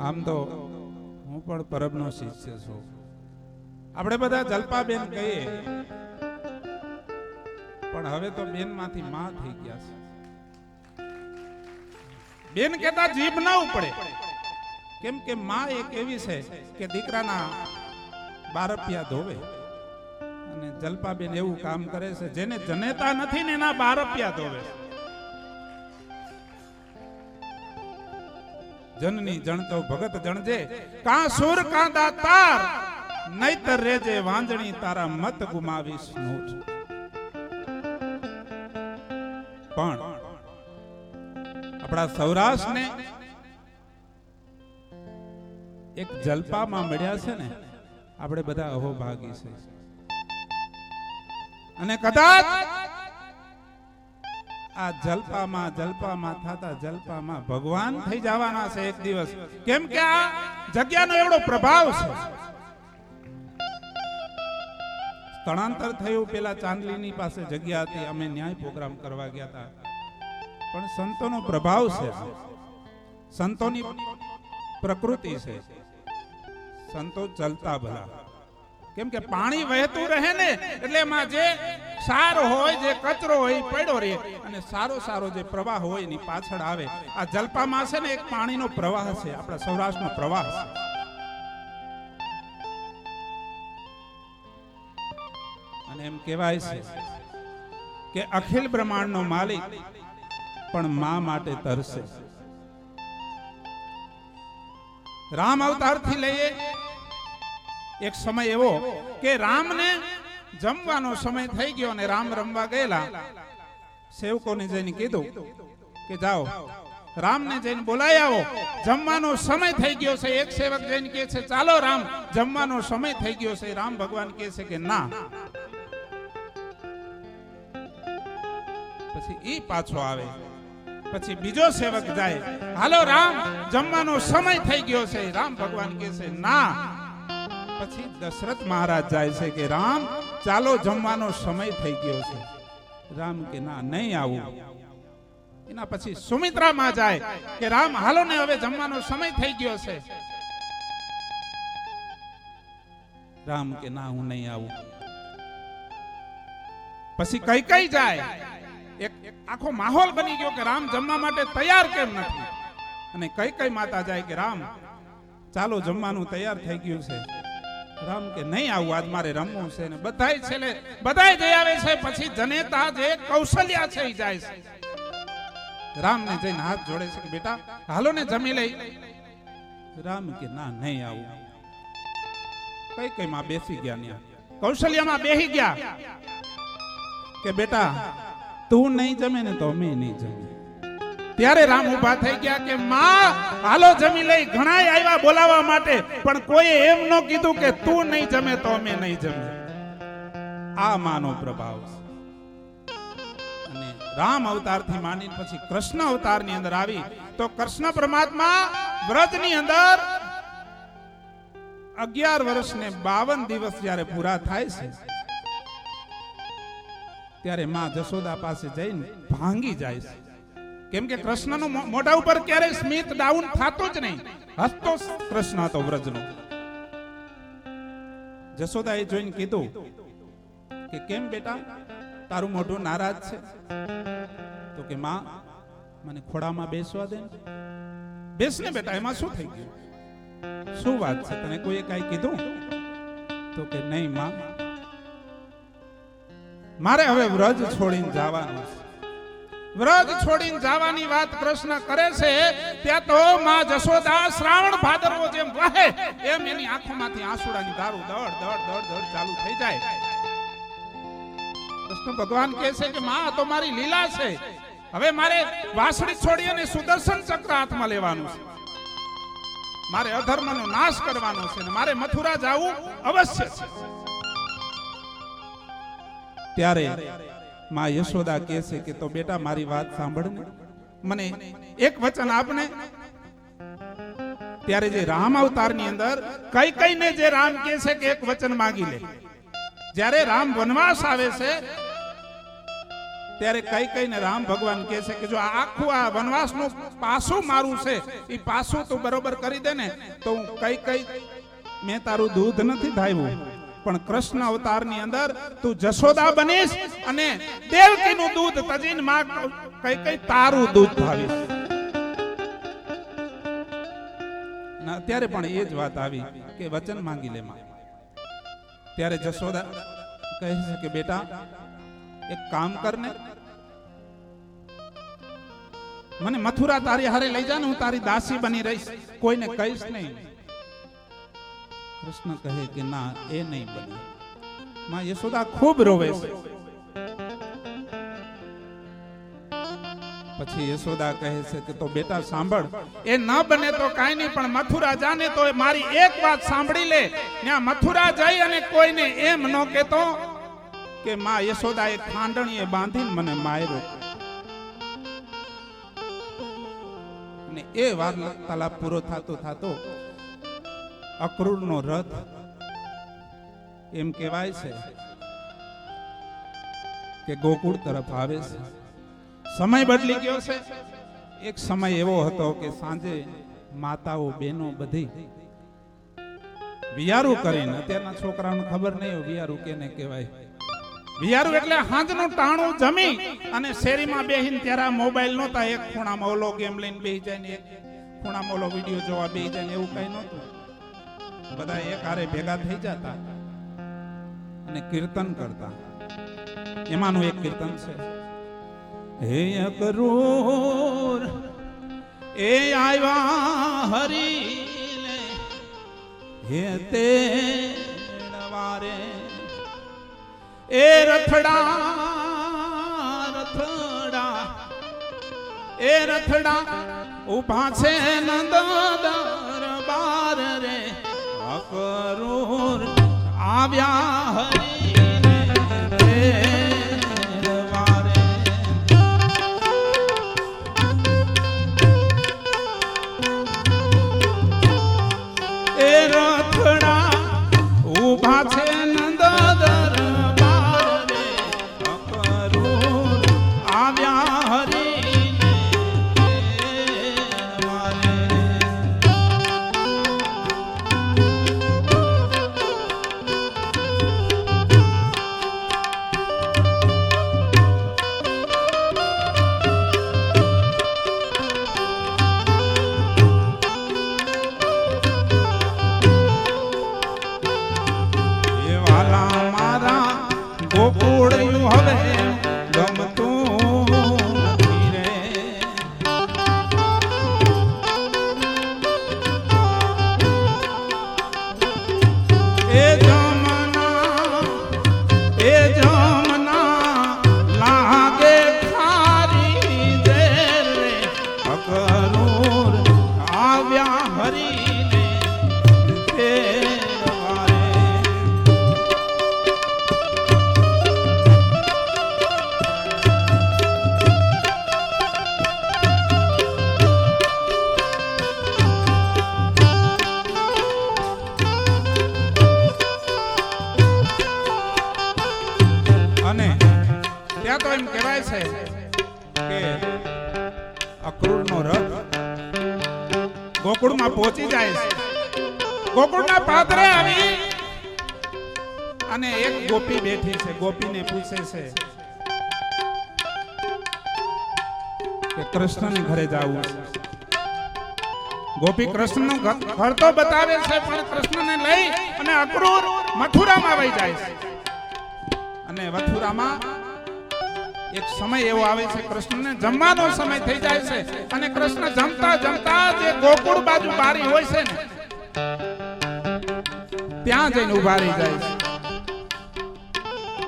આમ તો હું પણ પરબનો શિષ્ય છું. આપણે બધા જલપાબેન કહીએ, પણ હવે તો બેનમાંથી માં થઈ ગયા છે. બેન કેતા જીભ ના ઉપડે. કેમ કે માં એક એવી છે કે દીકરાના બારપિયા ધોવે. અને જલપાબેન એવું કામ કરે છે, જેને જનેતા નથી ને એના બારપિયા ધોવે છે. જનની જણતો ભગત જણજે. કા સુર, કા દાતાર, નહીતર રેજે વાંજણી, તારા મત ગુમાવીશ નૂઠ પણ આપણા સૌરાષ્ટ્રને એક જલપામાં મળ્યા છે ને, આપણે બધા અહોભાગી છે. અને કદાચ આ જલપામાં જલપામાં થતા જલપામાં ભગવાન થઈ જવાના છે એક દિવસ. કેમ કે આ જગ્યાનો એવડો પ્રભાવ છે. સ્થળાંતર થયું પેલા ચાંદલીની પાસે જગ્યા હતી, અમે ન્યાય પ્રોગ્રામ કરવા ગયા હતા. પણ સંતોનો પ્રભાવ છે. સંતોની પ્રકૃતિ છે. સંતો ચલતા ભલા. કેમ કે પાણી વહેતું રહે ને, એટલે એમાં જે ક્ષાર હોય જે કચરો હોય પડ્યો રહે અને સારો સારો જે પ્રવાહ હોય એની પાછળ આવે. આ જલપામાં છે ને એક પાણીનો પ્રવાહ છે, આપણા સૌરાષ્ટ્રનો પ્રવાહ છે. અને એમ કહેવાય છે કે અખિલ બ્રહ્માંડનો માલિક પણ મા માટે તરસે. રામ અવતારથી લઈએ એક સમય એવો કે રામને જમવાનો સમય થઈ ગયો અને રામ રમવા ગયેલા. સેવકોને જઈને કીધું કે જાઓ. રામને જઈને બોલાય આવો. જમવાનો સમય થઈ ગયો છે. એક સેવક જઈને કહે છે, ચાલો રામ. જમવાનો સમય થઈ ગયો છે. રામ ભગવાન કહે છે કે, ના. પછી ઈ પાછો આવે. પછી બીજો સેવક જાય. હાલો રામ. જમવાનો સમય થઈ ગયો છે. રામ ભગવાન કહે છે, ના. પછી દશરથ મહારાજ જાય છે કે, રામ ચાલો જમવાનો સમય થઈ ગયો છે. રામ કે ના, નહીં આવું. એના પછી સુમિત્રા માં જાય કે રામ, હાલો ને હવે જમવાનો સમય થઈ ગયો છે. રામ કે ના, હું નહીં આવું. પછી કઈ કઈ જાય. એક આખો માહોલ બની ગયો કે રામ જમવા માટે તૈયાર કેમ નથી? અને કઈ કઈ માતા જાય કે રામ, ચાલો જમવાનું તૈયાર થઈ ગયું છે. રામ કે નહીં આવું, આજ મારે રમવું છે ને. બધાય છેલ્લે, બધાય જઈ આવે છે, પછી જનેતા જે કૌશલ્યા છે એ જાય છે. રામ ને જઈને હાથ જોડે છે કે બેટા, હાલો ને જમી લઈ. રામ કે ના, નહીં આવું. કઈ કઈ માં બેસી ગયા ત્યાં કૌશલ્યામાં બેસી ગયા. કે બેટા, તું નહીં જમે ને તો અમે નહીં જમે ત્યારે રામ ઊભા થઈ ગયા કે, માં, હાલો જમી લઈ. ઘણા આવ્યા બોલાવવા માટે, પણ કોઈ એમ ન કીધું કે, તું નહીં જમે તો અમે નહીં જમે આ માનો પ્રભાવ અને રામ અવતારથી માની પછી કૃષ્ણ અવતારની અંદર આવી. તો કૃષ્ણ પરમાત્મા વ્રતની અંદર અગિયાર વર્ષ ને બાવન દિવસ જ્યારે પૂરા થાય છે, ત્યારે માં જશોદા પાસે જઈને ભાંગી જાય છે. કેમ કે કૃષ્ણનું મોઢા ઉપર ક્યારેય સ્મિત, ડાઉન થતો જ નહીં. હસતો કૃષ્ણ હતો વ્રજનો. જશોદાએ જોઈને કીધું કે કેમ બેટા, તારું મોઢું નારાજ છે? તો કે માં, મને ખોડામાં બેસવા દે બેસને બેટા, એમાં શું થઈ ગયું? શું વાત છે? તને કોઈએ કાંઈ કીધું? તો કે નહીં, માં. મારે હવે વ્રજ છોડીને જવાનું છે. વ્રજ છોડીને જવાની વાત કૃષ્ણ કરે છે, ત્યાં તો માં જશોદા શ્રાવણ ભાદરવો જેમ વહે, એમ એની આંખોમાંથી આંસુડાની ધારું દડ દડ દડ દડ ચાલુ થઈ જાય. કૃષ્ણ ભગવાન કહે છે કે માં તો મારી લીલા છે. હવે મારે વાસળી છોડી અને સુદર્શન ચક્ર હાથમાં લેવાનું છે. મારે અધર્મનો નાશ કરવાનો છે ને મારે મથુરા જવું અવશ્ય છે. ત્યારે માં યશોદા કહે છે કે તો બેટા મારી વાત સાંભળ ને. મને એક વચન આપને. ત્યારે જે રામ અવતારની અંદર કઈ કઈ ને જે રામ કહે છે કે એક વચન માંગી લે. જ્યારે રામ વનવાસ આવે છે, ત્યારે કઈ કઈને રામ ભગવાન કહે છે કે જો આખું આ વનવાસનું પાસું મારું છે, એ પાસું તું બરોબર કરી દે ને, તો હું કઈ કઈ, મેં તારું દૂધ નથી ધાવ્યું પણ કૃષ્ણ અવતારની અંદર તું જશોદા બનીશ અને દેવકીનું દૂધ તજીનમાં કઈ કઈ તારું દૂધ ભાવીશ. અત્યારે પણ એ જ વાત આવી કે વચન માંગી લે ત્યારે જશોદા કહે છે કે બેટા, એક કામ કરને. મને મથુરા તારી હારે લઈ જા ને, હું તારી દાસી બની રહીશ. કોઈને કહીશ નહીં. કૃષ્ણ કહે કે ના, એ નહીં બને. માં યશોદા ખૂબ રોવે છે. પછી યશોદા કહે છે કે તો બેટા સાંભળ, એ ન બને તો કાંઈ નહીં, પણ મથુરા જાને તો મારી એક વાત સાંભળી લે. ત્યાં મથુરા જઈ અને કોઈને એમ ન કહેતો કે માં યશોદા એ ખાંડણીએ બાંધીને મને માર્યો. અને એ વાર્તાલાપ પૂરો થતો થતો અક્રૂરનો રથ એમ કહેવાય છે કે ગોકુળ તરફ આવે છે. સમય બદલી ગયો છે. એક સમય એવો હતો કે સાંજે માતાઓ, બહેનો બધી વિયારું કરીને, અત્યારના છોકરાઓને ખબર નહીં હોય, વિયારું કેને કહેવાય. વિયારું એટલે હાંજનું ટાણું જમી અને શેરીમાં બેહીને ત્યારે મોબાઈલ નહોતા. એક ખૂણામાં ઓલો ગેમ લઈને બેહી જાય ને એક ખૂણામાં ઓલો વીડિયો જોવા બેહી જાય એવું કઈ નહોતું. બધા એક હારે ભેગા થઈ જતા અને કીર્તન કરતા. એમાંનું એક કીર્તન છે. હે અકરૂર, એ આવ્યા હરીને, હે તે વારે એ રથડા રથડા, એ રથડા ઊભા છે નંદ અકરૂર આવ્યા હરીને ગોકુળિયું હવે. અને એક ગોપી બેઠી છે, ગોપીને પૂછે છે કે કૃષ્ણને ઘરે જવું છે. ગોપી કૃષ્ણનું ઘર તો બતાવે છે, પણ કૃષ્ણને લઈ અને અક્રૂર મથુરામાં વહી જાય છે. અને મથુરામાં એક સમય એવો આવે છે, કૃષ્ણને જમવાનો સમય થઈ જાય છે અને કૃષ્ણ જમતા જમતા જે ગોકુળ બાજુ બારી હોય છે ને, ત્યાં જઈને ઊભા રહી જાય છે.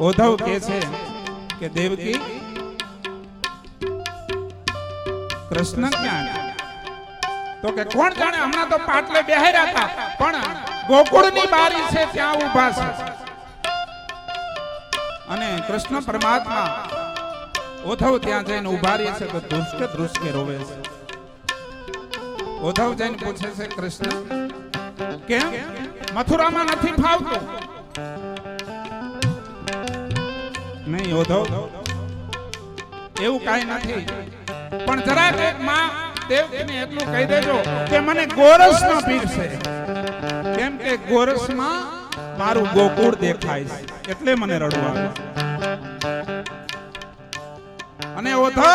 ઓધવ કે છે કે દેવકી કૃષ્ણ ક્યાં તો કે કોણ જાણે હમણાં તો પાટલે બેહાર્યા હતા, પણ ગોકુળની બારી છે ત્યાં ઊભા છે. અને કૃષ્ણ પરમાત્મા ઓધવ ત્યાં જઈને ઊભા રહે છે, તો ધ્રુસકે ધ્રુસકે રોવે છે. ઓધવ જઈને પૂછે છે, કૃષ્ણ, કેમ? મથુરામાં નથી ફાવતું? નહીં હોધો એવું કાંઈ નથી. પણ જરાક એક માં દેવકીને એટલું કહી દેજો કે મને ગોરસનો પીર છે કેમ કે ગોરસમાં મારું ગોકુળ દેખાય છે. એટલે મને રડવા અને ઓધો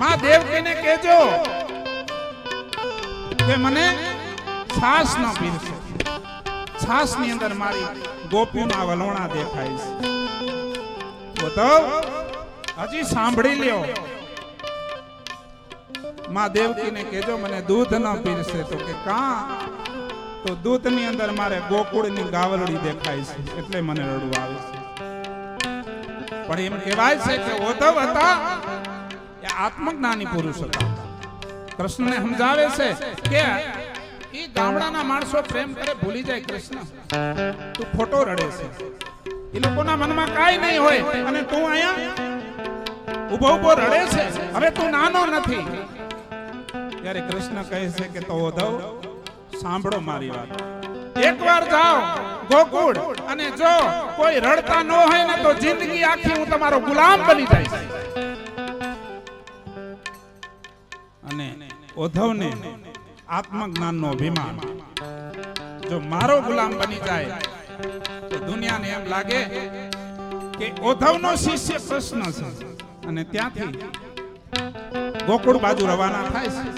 માં દેવકીને કહેજો કે મને છાસ ન પીરસે. છાસની અંદર મારી ગોપીઓના વલોણા દેખાય છે. ઓધવ હજી સાંભળી લ્યો. માં દેવકીને કેજો મને દૂધ ન પીરસે તો કે કા? તો દૂધની અંદર મારે ગોકુળની ગાવલડી દેખાય છે, એટલે મને રડવું આવે છે. પણ એમ કહેવાય છે કે ઓધવ હતા એ આત્મજ્ઞાની પુરુષ હતા. કૃષ્ણને સમજાવે છે કે એ ગામડાના માણસો પ્રેમ કરે, ભૂલી જાય કૃષ્ણ. તું ખોટો રડે છે. એ લોકોના મનમાં કાંઈ નહીં હોય. અને તું અહીંયા ઊભો ઊભો રડે છે. હવે તું નાનો નથી. ત્યારે કૃષ્ણ કહે છે કે તો ઓધવ સાંભળો મારી વાત. એકવાર જાઓ, ગોકુળ, અને જો કોઈ રડતા ન હોય ને તો જિંદગી આખી હું તમારો ગુલામ બની જાય અને ઓધવને આત્મજ્ઞાનનો અભિમાન. જો મારો ગુલામ બની જાય દુનિયાને એમ લાગે કે ઓધવનો શિષ્ય કૃષ્ણ છે. અને ત્યાંથી ગોકુળ બાજુ રવાના થાય છે.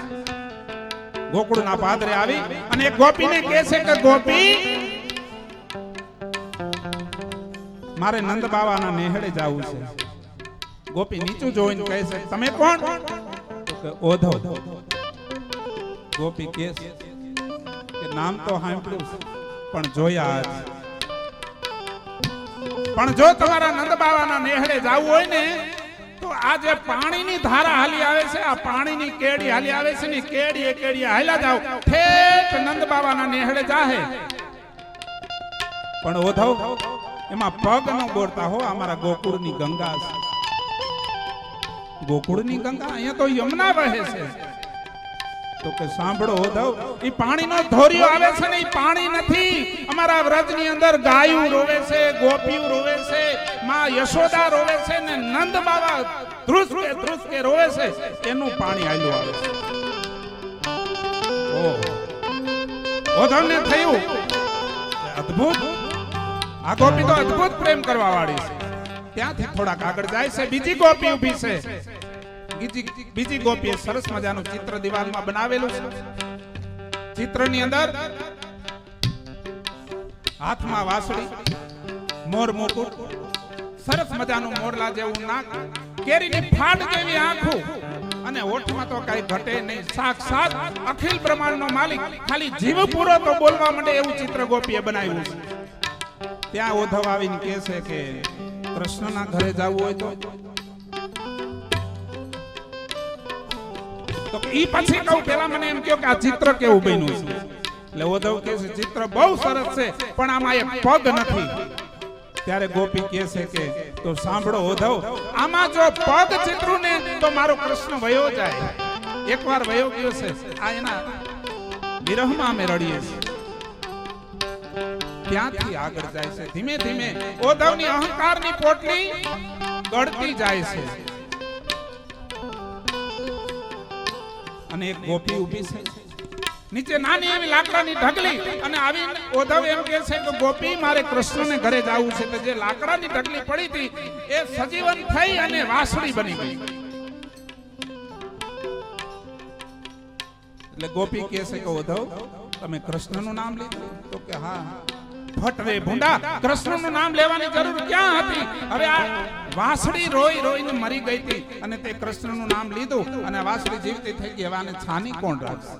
ગોકુળના પાદરે આવી અને ગોપીને કહે છે કે, ગોપી, મારે નંદ બાવાના નેહડે જવું છે. ગોપી નીચું જોઈને કહે છે, તમે કોણ? ઓધવ. ગોપી કે, નામ તો સાંભળ્યું પણ જોયા પણ જો તમારા નંદ બાવાના નેહડે જવું હોય ને, તો આ જે પાણીની ધારા હાલી આવે છે, આ પાણીની કેડી હાલી આવે છે ને કેડી કેડી હાલ્યા જાવ ઠેઠ નંદ બાવાના નેહડે જાહે. પણ ઓધવ, એમાં પગ ન બોરતા હો, અમારા ગોકુળની ગંગા છે. ગોકુળની ગંગા અહીંયા તો યમુના વહે છે. તો કે સાંભળો ઉદ્ધવ એ પાણીનો ધોરિયો આવે છે ને એ પાણી નથી. અમારા વ્રજની અંદર ગાયું રોવે છે, ગોપીઓ રોવે છે, માં યશોદા રોવે છે ને નંદ બાબા ધ્રુસકે ધ્રુસકે રોવે છે. એનું પાણી આલ્યું આવે છે. ઓધવને થયું. અદ્ભુત. આ ગોપી તો અદ્ભુત પ્રેમ કરવા વાળી છે. ત્યાંથી થોડાક આગળ જાય છે, બીજી ગોપી ઊભી છે. બીજી બીજી સરસ મજાનું ચિત્ર દિવાલમાં બનાવેલું છે. ચિત્રની અંદર હાથમાં વાસળી, મોર મુકુટ, સરસ મજાનું મોરલા જેવું નાક કેરીની ફાટ જેવી આંખો અને ઓઠમાં તો કઈ ઘટે નહીં. સાક્ષાત અખિલ બ્રહ્માંડનો માલિક, ખાલી જીવ પૂરો તો બોલવા માટે એવું ચિત્ર ગોપીએ બનાવ્યું છે. ત્યાં ઓધવ આવીને કહે છે કે કૃષ્ણના ઘરે જવું હોય તો ઈ પછી કહું, પેલા મને એમ કહો કે આ ચિત્ર કેવું બન્યું છે? એટલે ઉદ્ધવ કહે છે, ચિત્ર બહુ સરસ છે, પણ આમાં એક પગ નથી. ત્યારે ગોપી કહે છે કે, તો સાંભળો ઉદ્ધવ, આમાં જો પગ ચિત્રું ને, તો મારો કૃષ્ણ વયો જાય. એકવાર વયો ગયો છે, આ એના વિરહમાં અમે રડીએ છીએ. ત્યાંથી આગળ જાય છે, ધીમે ધીમે ઓધવની અહંકારની પોટલી ગળતી જાય છે. અને એક ગોપી ઊભી છે. નીચે નાની એવી લાકડાની ઢગલી અને આવી ઓધવ એમ કહે છે કે, ગોપી, મારે કૃષ્ણને ઘરે જવું છે. તો જે લાકડાની ઢગલી પડી હતી, એ સજીવન થઈ અને વાસળી બની ગઈ. એટલે ગોપી કહે છે કે, ઓધવ, તમે કૃષ્ણનું નામ લીધું. તો કે હા. ફટ રે ભૂંડા. કૃષ્ણનું નામ લેવાની જરૂર ક્યાં હતી? હવે આ વાસડી રોઈ રોઈને મરી ગઈ હતી અને તે કૃષ્ણનું નામ લીધું અને વાસડી જીવતી થઈ ગઈ. હવે છાની કોણ રાખશે?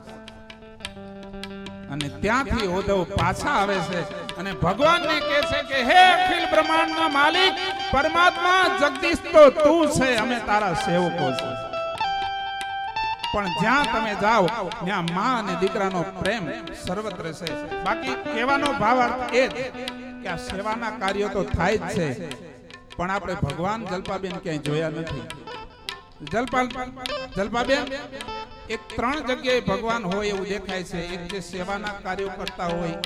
અને ત્યાંથી ઓધવ પાછા આવે છે અને ભગવાનને કહે છે કે, હે અખિલ બ્રહ્માંડના માલિક, પરમાત્મા જગદીશ તો તું છે. અમે તારા સેવકો છે પણ જ્યાં તમે જાઓ, ત્યાં માં અને દીકરાનો પ્રેમ સર્વત્ર છે. બાકી કહેવાનો ભાવાર્થ એ જ કે આ સેવાના કાર્યો તો થાય જ છે, પણ આપણે ભગવાન જલપાબેન ક્યાંય જોયા નથી. જલપાલ, જલપાબેન, એક ત્રણ જગ્યાએ ભગવાન હોય એવું દેખાય છે. એક જે સેવાના કાર્યો કરતા હોય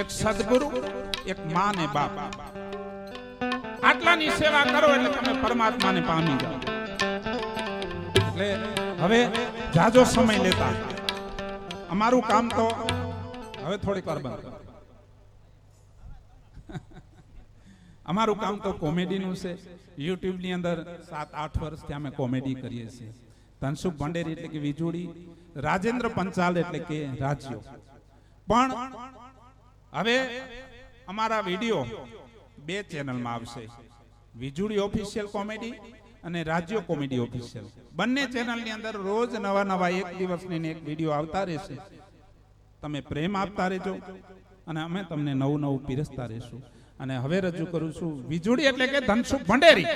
એક સદગુરુ, એક મા ને બાપ. આટલાની સેવા કરો એટલે તમે પરમાત્માને પામી જાઓ. એટલે હવે જાજો સમય લેતા. અમારું કામ તો હવે થોડીક વાર બંધ અમારું કામ તો કોમેડીનું છે. યુટ્યુબની અંદર સાત, આઠ વર્ષથી અમે કોમેડી કરીએ છીએ. ધનસુખ ભંડેરી એટલે કે વીજળી રાજેન્દ્ર પંચાલ એટલે કે રાજ્યો. પણ હવે અમારા વીડિયો બે ચેનલમાં આવશે. વિજુડી ઓફિશિયલ કોમેડી અને રાજ્ય કોમેડી ઓફિશિયલ. બંને ચેનલની અંદર રોજ નવા નવા એક દિવસની એક વીડિયો આવતા રહેશે. તમે પ્રેમ આપતા રહેજો અને અમે તમને નવું નવું પીરસતા રહેશું. અને હવે રજૂ કરું છું વીજળી એટલે કે ધનસુખ ભંડેરી.